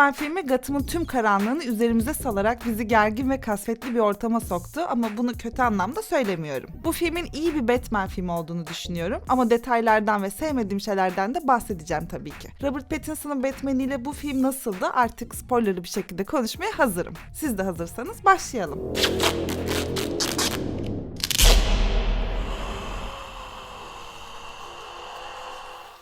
Batman filmi Gotham'ın tüm karanlığını üzerimize salarak bizi gergin ve kasvetli bir ortama soktu ama bunu kötü anlamda söylemiyorum. Bu filmin iyi bir Batman filmi olduğunu düşünüyorum ama detaylardan ve sevmediğim şeylerden de bahsedeceğim tabii ki. Robert Pattinson'ın Batman'iyle bu film nasıldı artık spoilerlı bir şekilde konuşmaya hazırım. Siz de hazırsanız başlayalım.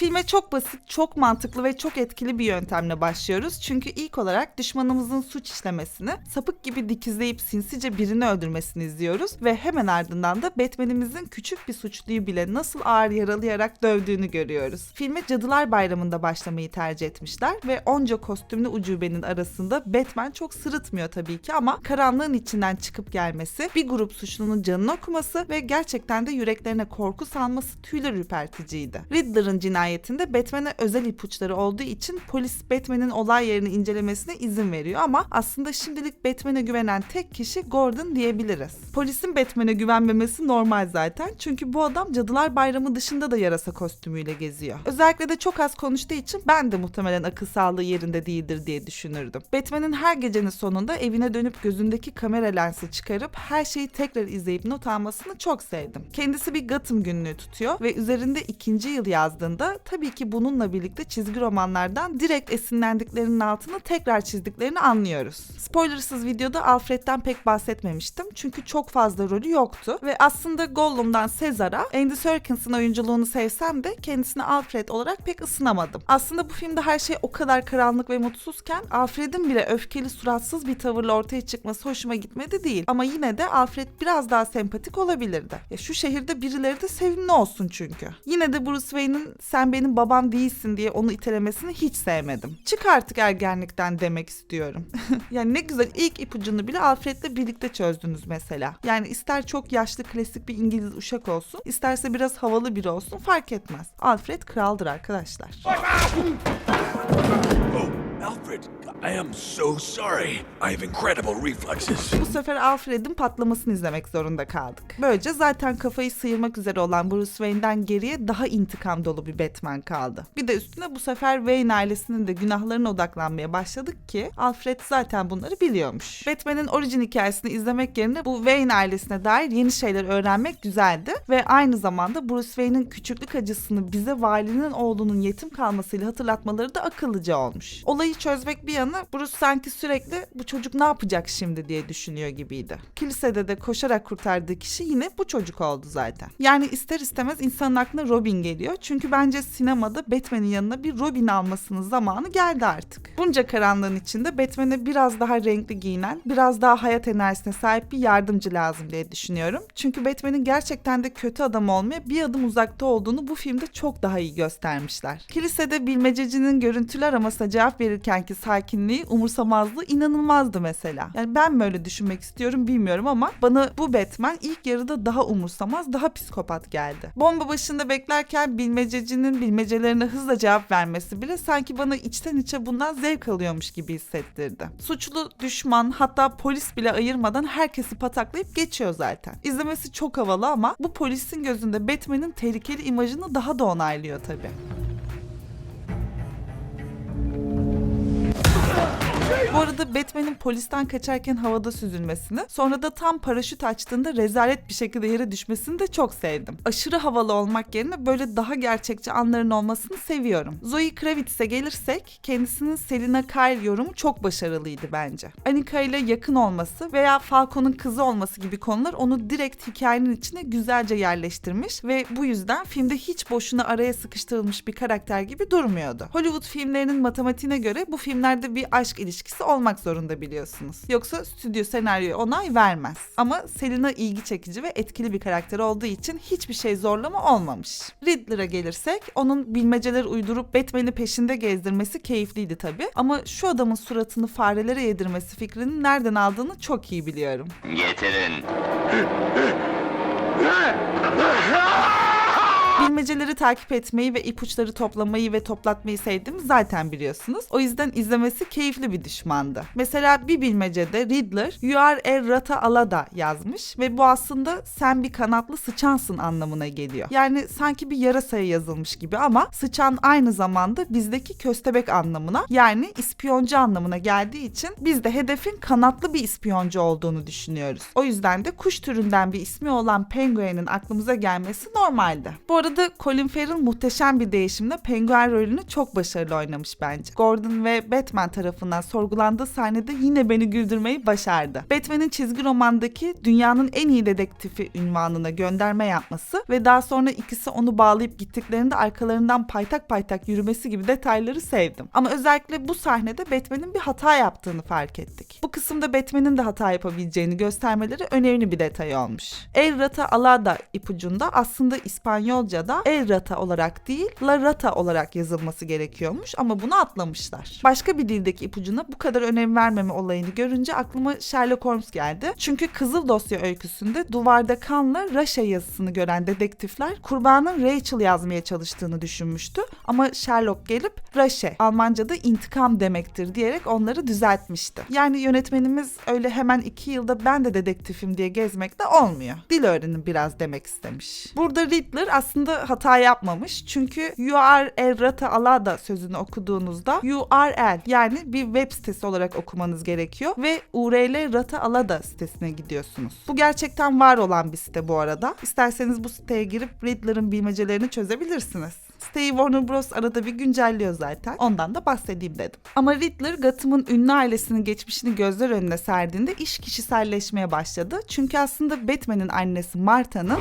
Filme çok basit, çok mantıklı ve çok etkili bir yöntemle başlıyoruz. Çünkü ilk olarak düşmanımızın suç işlemesini, sapık gibi dikizleyip sinsice birini öldürmesini izliyoruz ve hemen ardından da Batman'imizin küçük bir suçluyu bile nasıl ağır yaralayarak dövdüğünü görüyoruz. Filme Cadılar Bayramı'nda başlamayı tercih etmişler ve onca kostümlü ucubenin arasında Batman çok sırıtmıyor tabii ki ama karanlığın içinden çıkıp gelmesi, bir grup suçlunun canını okuması ve gerçekten de yüreklerine korku salması tüyler ürperticiydi. Riddler'ın cinayetinde Batman'e özel ipuçları olduğu için polis Batman'in olay yerini incelemesine izin veriyor ama aslında şimdilik Batman'e güvenen tek kişi Gordon diyebiliriz. Polisin Batman'e güvenmemesi normal zaten çünkü bu adam Cadılar Bayramı dışında da yarasa kostümüyle geziyor. Özellikle de çok az konuştuğu için ben de muhtemelen akıl sağlığı yerinde değildir diye düşünürdüm. Batman'in her gecenin sonunda evine dönüp gözündeki kamera lensi çıkarıp her şeyi tekrar izleyip not almasını çok sevdim. Kendisi bir Gotham günlüğü tutuyor ve üzerinde ikinci yıl yazdığında tabii ki bununla birlikte çizgi romanlardan direkt esinlendiklerinin altını tekrar çizdiklerini anlıyoruz. Spoilersız videoda Alfred'den pek bahsetmemiştim çünkü çok fazla rolü yoktu ve aslında Gollum'dan Caesar'a Andy Serkins'in oyunculuğunu sevsem de kendisine Alfred olarak pek ısınamadım. Aslında bu filmde her şey o kadar karanlık ve mutsuzken Alfred'in bile öfkeli suratsız bir tavırla ortaya çıkması hoşuma gitmedi değil. Ama yine de Alfred biraz daha sempatik olabilirdi. Ya şu şehirde birileri de sevimli olsun çünkü. Yine de Bruce Wayne'in sen benim babam değilsin diye onu itelemesini hiç sevmedim. Çık artık ergenlikten demek istiyorum. yani ne güzel ilk ipucunu bile Alfred'le birlikte çözdünüz mesela. Yani ister çok yaşlı klasik bir İngiliz uşak olsun, isterse biraz havalı biri olsun fark etmez. Alfred kraldır arkadaşlar. Alfred, I am so sorry. I have incredible reflexes. Bu sefer Alfred'in patlamasını izlemek zorunda kaldık. Böylece zaten kafayı sıyırmak üzere olan Bruce Wayne'den geriye daha intikam dolu bir Batman kaldı. Bir de üstüne bu sefer Wayne ailesinin de günahlarına odaklanmaya başladık ki Alfred zaten bunları biliyormuş. Batman'in orijin hikayesini izlemek yerine bu Wayne ailesine dair yeni şeyler öğrenmek güzeldi ve aynı zamanda Bruce Wayne'in küçüklük acısını bize valinin oğlunun yetim kalmasıyla hatırlatmaları da akıllıca olmuş. Olayı çözmek bir yana Bruce sanki sürekli bu çocuk ne yapacak şimdi diye düşünüyor gibiydi. Kilisede de koşarak kurtardığı kişi yine bu çocuk oldu zaten. Yani ister istemez insanın aklına Robin geliyor. Çünkü bence sinemada Batman'in yanına bir Robin almasının zamanı geldi artık. Bunca karanlığın içinde Batman'e biraz daha renkli giyinen, biraz daha hayat enerjisine sahip bir yardımcı lazım diye düşünüyorum. Çünkü Batman'in gerçekten de kötü adam olmaya bir adım uzakta olduğunu bu filmde çok daha iyi göstermişler. Kilisede bilmececinin görüntülü aramasına cevap verirkenki sakinliği, umursamazlığı inanılmazdı mesela. Yani ben mi öyle düşünmek istiyorum bilmiyorum ama bana bu Batman ilk yarıda daha umursamaz, daha psikopat geldi. Bomba başında beklerken bilmececinin bilmecelerine hızla cevap vermesi bile sanki bana içten içe bundan zevk alıyormuş gibi hissettirdi. Suçlu, düşman hatta polis bile ayırmadan herkesi pataklayıp geçiyor zaten. İzlemesi çok havalı ama bu polisin gözünde Batman'in tehlikeli imajını daha da onaylıyor tabii. Bu arada Batman'in polisten kaçarken havada süzülmesini, sonra da tam paraşüt açtığında rezalet bir şekilde yere düşmesini de çok sevdim. Aşırı havalı olmak yerine böyle daha gerçekçi anların olmasını seviyorum. Zoe Kravitz'e gelirsek, kendisinin Selina Kyle yorumu çok başarılıydı bence. Anika ile yakın olması veya Falco'nun kızı olması gibi konular onu direkt hikayenin içine güzelce yerleştirmiş ve bu yüzden filmde hiç boşuna araya sıkıştırılmış bir karakter gibi durmuyordu. Hollywood filmlerinin matematiğine göre bu filmlerde bir aşk ilişkisi olmak zorunda biliyorsunuz. Yoksa stüdyo senaryoya onay vermez. Ama Selina ilgi çekici ve etkili bir karakter olduğu için hiçbir şey zorlama olmamış. Riddler'a gelirsek onun bilmeceler uydurup Batman'i peşinde gezdirmesi keyifliydi tabi. Ama şu adamın suratını farelere yedirmesi fikrini nereden aldığını çok iyi biliyorum. Getirin. Bilmeceleri takip etmeyi ve ipuçları toplamayı ve toplatmayı sevdiğimi zaten biliyorsunuz. O yüzden izlemesi keyifli bir düşmandı. Mesela bir bilmecede Riddler You are a rata alada yazmış ve bu aslında sen bir kanatlı sıçansın anlamına geliyor. Yani sanki bir yarasaya yazılmış gibi ama sıçan aynı zamanda bizdeki köstebek anlamına yani ispiyoncu anlamına geldiği için biz de hedefin kanatlı bir ispiyoncu olduğunu düşünüyoruz. O yüzden de kuş türünden bir ismi olan penguenin aklımıza gelmesi normaldi. Bu arada Colin Farrell muhteşem bir değişimle penguen rolünü çok başarılı oynamış bence. Gordon ve Batman tarafından sorgulandığı sahnede yine beni güldürmeyi başardı. Batman'in çizgi romandaki dünyanın en iyi dedektifi ünvanına gönderme yapması ve daha sonra ikisi onu bağlayıp gittiklerinde arkalarından paytak paytak yürümesi gibi detayları sevdim. Ama özellikle bu sahnede Batman'in bir hata yaptığını fark ettik. Bu kısımda Batman'in de hata yapabileceğini göstermeleri önemli bir detay olmuş. El Rata Alada ipucunda aslında İspanyolca'da El Rata olarak değil La Rata olarak yazılması gerekiyormuş ama bunu atlamışlar. Başka bir dildeki ipucuna bu kadar önem vermeme olayını görünce aklıma Sherlock Holmes geldi. Çünkü Kızıl Dosya öyküsünde duvarda kanla Raşa yazısını gören dedektifler kurbanın Rachel yazmaya çalıştığını düşünmüştü. Ama Sherlock gelip Raşe Almanca'da intikam demektir diyerek onları düzeltmişti. Yani yönetmenimiz öyle hemen iki yılda ben de dedektifim diye gezmekle olmuyor. Dil öğrenin biraz demek istemiş. Burada Riddler aslında hata yapmamış. Çünkü you are rata alada sözünü okuduğunuzda URL yani bir web sitesi olarak okumanız gerekiyor ve URL rata alada sitesine gidiyorsunuz. Bu gerçekten var olan bir site bu arada. İsterseniz bu siteye girip Riddler'ın bilmecelerini çözebilirsiniz. Siteyi Warner Bros. arada bir güncelliyor zaten. Ondan da bahsedeyim dedim. Ama Riddler Gotham'ın ünlü ailesinin geçmişini gözler önüne serdiğinde iş kişiselleşmeye başladı. Çünkü aslında Batman'in annesi Martha'nın?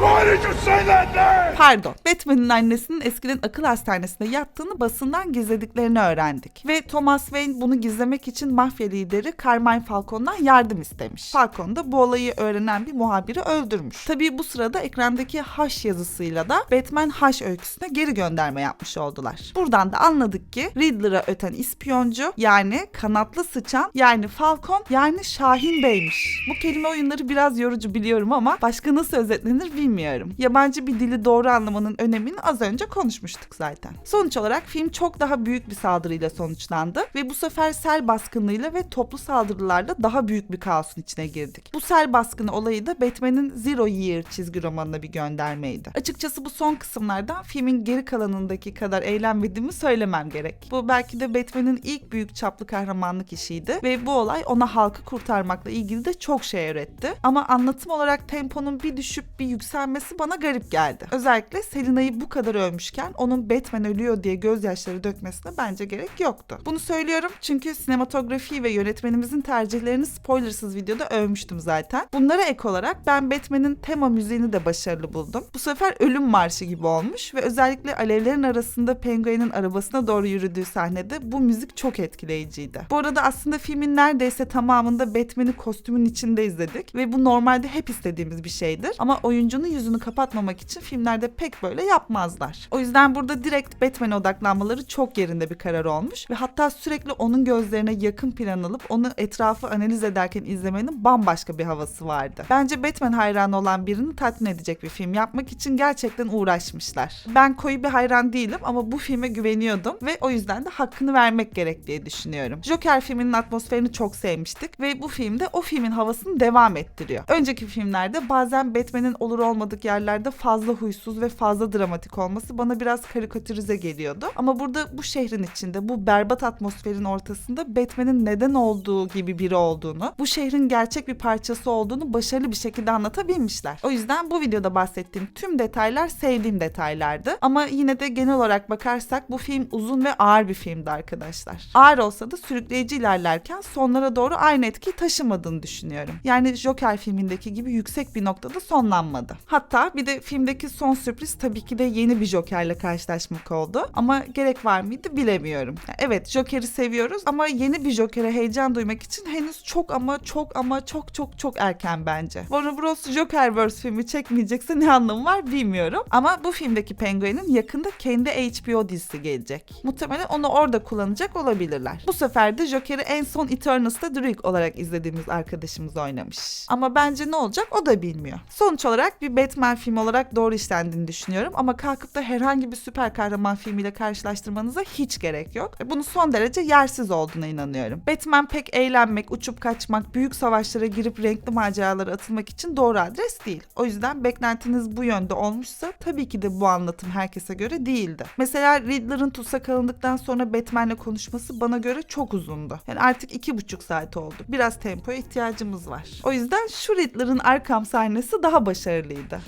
Pardon. Batman'in annesinin eskiden akıl hastanesinde yattığını basından gizlediklerini öğrendik. Ve Thomas Wayne bunu gizlemek için mafya lideri Carmine Falcone'dan yardım istemiş. Falcone da bu olayı öğrenen bir muhabiri öldürmüş. Tabii bu sırada ekrandaki H yazısıyla da Batman H öyküsüne geri gönderme yapmış oldular. Buradan da anladık ki Riddler'a öten ispiyoncu yani kanatlı sıçan yani Falcon yani Şahin Bey'miş. Bu kelime oyunları biraz yorucu biliyorum ama başka nasıl özetlenir bilmiyorum. Yabancı bir dili doğru anlamanın önemini az önce konuşmuştuk zaten. Sonuç olarak film çok daha büyük bir saldırıyla sonuçlandı ve bu sefer sel baskınıyla ve toplu saldırılarla daha büyük bir kaosun içine girdik. Bu sel baskını olayı da Batman'in Zero Year çizgi romanına bir göndermeydi. Açıkçası bu son kısımlardan filmin geri kalanındaki kadar eğlenmediğimi söylemem gerek. Bu belki de Batman'in ilk büyük çaplı kahramanlık işiydi ve bu olay ona halkı kurtarmakla ilgili de çok şey öğretti. Ama anlatım olarak temponun bir düşüp bir yükselmesi bana garip geldi. Özellikle Selina'yı bu kadar övmüşken onun Batman ölüyor diye gözyaşları dökmesine bence gerek yoktu. Bunu söylüyorum çünkü sinematografi ve yönetmenimizin tercihlerini spoilersız videoda övmüştüm zaten. Bunlara ek olarak ben Batman'in tema müziğini de başarılı buldum. Bu sefer ölüm marşı gibi olmuş ve özellikle alevlerin arasında Penguin'in arabasına doğru yürüdüğü sahnede bu müzik çok etkileyiciydi. Bu arada aslında filmin neredeyse tamamında Batman'i kostümün içinde izledik ve bu normalde hep istediğimiz bir şeydir. Ama oyuncunun yüzünü kapatmamak için filmlerde pek böyle yapmazlar. O yüzden burada direkt Batman'e odaklanmaları çok yerinde bir karar olmuş ve hatta sürekli onun gözlerine yakın plan alıp onu etrafı analiz ederken izlemenin bambaşka bir havası vardı. Bence Batman hayranı olan birini tatmin edecek bir film yapmak için gerçekten uğraşmışlar. Ben koyu bir hayran değilim ama bu filme güveniyordum ve o yüzden de hakkını vermek gerek diye düşünüyorum. Joker filminin atmosferini çok sevmiştik ve bu filmde o filmin havasını devam ettiriyor. Önceki filmlerde bazen Batman'in olur olmadık yerlerde fazla huysuz ve fazla dramatik olması bana biraz karikatürize geliyordu. Ama burada bu şehrin içinde bu berbat atmosferin ortasında Batman'in neden olduğu gibi biri olduğunu, bu şehrin gerçek bir parçası olduğunu başarılı bir şekilde anlatabilmişler. O yüzden bu videoda bahsettiğim tüm detaylar sevdiğim detaylardı. Ama yine de genel olarak bakarsak bu film uzun ve ağır bir filmdi arkadaşlar. Ağır olsa da sürükleyici ilerlerken sonlara doğru aynı etkiyi taşımadığını düşünüyorum. Yani Joker filmindeki gibi yüksek bir noktada sonlanmadı. Hatta bir de filmdeki son sürpriz tabii ki de yeni bir Joker'le karşılaşmak oldu. Ama gerek var mıydı bilemiyorum. Evet Joker'i seviyoruz ama yeni bir Joker'e heyecan duymak için henüz çok ama çok ama çok çok çok erken bence. Warner Bros. Jokerverse filmi çekmeyecekse ne anlamı var bilmiyorum. Ama bu filmdeki Penguin'in yakında da kendi HBO dizisi gelecek. Muhtemelen onu orada kullanacak olabilirler. Bu sefer de Joker'i en son Eternals'ta Drake olarak izlediğimiz arkadaşımız oynamış. Ama bence ne olacak o da bilmiyor. Sonuç olarak bir Batman filmi olarak doğru işlendiğini düşünüyorum ama kalkıp da herhangi bir süper kahraman filmiyle karşılaştırmanıza hiç gerek yok. Bunun son derece yersiz olduğuna inanıyorum. Batman pek eğlenmek, uçup kaçmak, büyük savaşlara girip renkli maceralara atılmak için doğru adres değil. O yüzden beklentiniz bu yönde olmuşsa tabii ki de bu anlatım herkese göre değildi. Mesela Riddler'ın tutsak alındıktan sonra Batman'le konuşması bana göre çok uzundu. Yani artık iki buçuk saat oldu. Biraz tempoya ihtiyacımız var. O yüzden şu Riddler'ın Arkham sahnesi daha başarılıydı.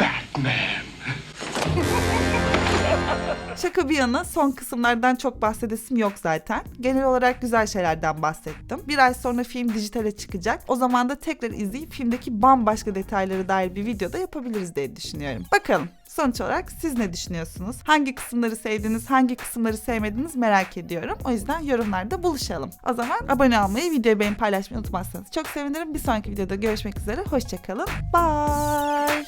Batman. Şaka bir yana son kısımlardan çok bahsedesim yok zaten. Genel olarak güzel şeylerden bahsettim. Bir ay sonra film dijitale çıkacak. O zaman da tekrar izleyip filmdeki bambaşka detaylara dair bir video da yapabiliriz diye düşünüyorum. Bakalım. Sonuç olarak siz ne düşünüyorsunuz? Hangi kısımları sevdiniz, hangi kısımları sevmediniz merak ediyorum. O yüzden yorumlarda buluşalım. O zaman abone olmayı, videoyu beğenip paylaşmayı unutmazsanız çok sevinirim. Bir sonraki videoda görüşmek üzere. Hoşçakalın. Bye.